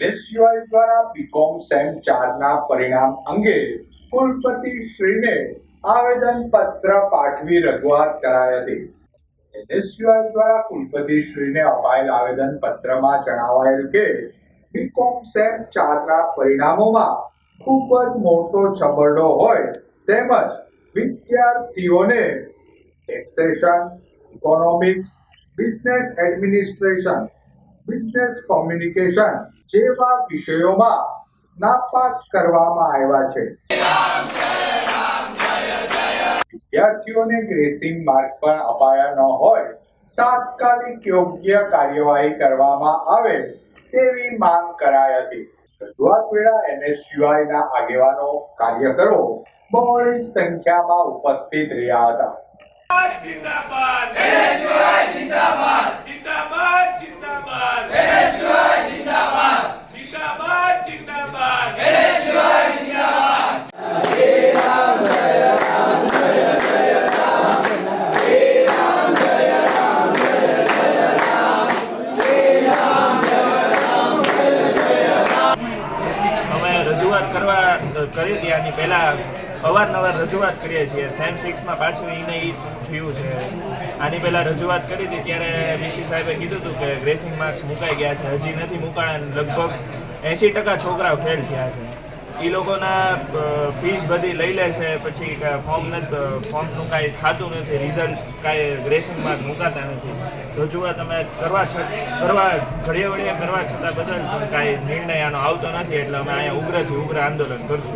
એસયુઆઈ દ્વારા BCom sem ચારના પરિણામ અંગે કુલપતિ શ્રીને આવેદન પત્ર પાઠવી રજૂઆત કરાઈ હતી. એસયુઆઈ દ્વારા કુલપતિ શ્રીને અપાયેલ આવેદન પત્રમાં જણાવાયેલ કે બીકોમ સેમ ચારના પરિણામોમાં ખૂબ જ મોટો છબરડો હોય તેમજ વિદ્યાર્થીઓને taxation economics business administration business communication જેવા વિષયોમાં નાપાસ કરવામાં આવ્યા છે. વિદ્યાર્થીઓને ગ્રેસિંગ માર્ક પણ અપાયા ન હોય, તાત્કાલિક યોગ્ય કાર્યવાહી કરવામાં આવે તેવી માંગ કરાઈ હતી. રજૂઆત વેળા એનએસયુઆઈ ના આગેવાનો કાર્યકરો બહોળી સંખ્યામાં ઉપસ્થિત રહ્યા હતા. કરવા કરી હતી આની પહેલાં અવારનવાર રજૂઆત કરીએ છીએ. સેમ સિક્સમાં પાછું એને એ થયું છે. આની પહેલાં રજૂઆત કરી હતી, ત્યારે વીસી સાહેબે કીધું હતું કે ગ્રેસિંગ માર્ક્સ મુકાઈ ગયા છે. હજી નથી મુકાણા લગભગ એંસી ટકા છોકરા ફેલ થયા છે. એ લોકોના ફીસ બધી લઈ લે છે, પછી ફોર્મ નથી ફોર્મનું કાંઈ થતું નથી રિઝલ્ટ કાંઈ ગ્રેસિંગ માર્ક મુકાતા નથી. રજૂઆત અમે કરવા છતાં કરવા ઘડીએ વળીએ કરવા છતાં બદલ કાંઈ નિર્ણય આનો આવતો નથી, એટલે અમે અહીંયા ઉગ્રથી ઉગ્ર આંદોલન કરશું.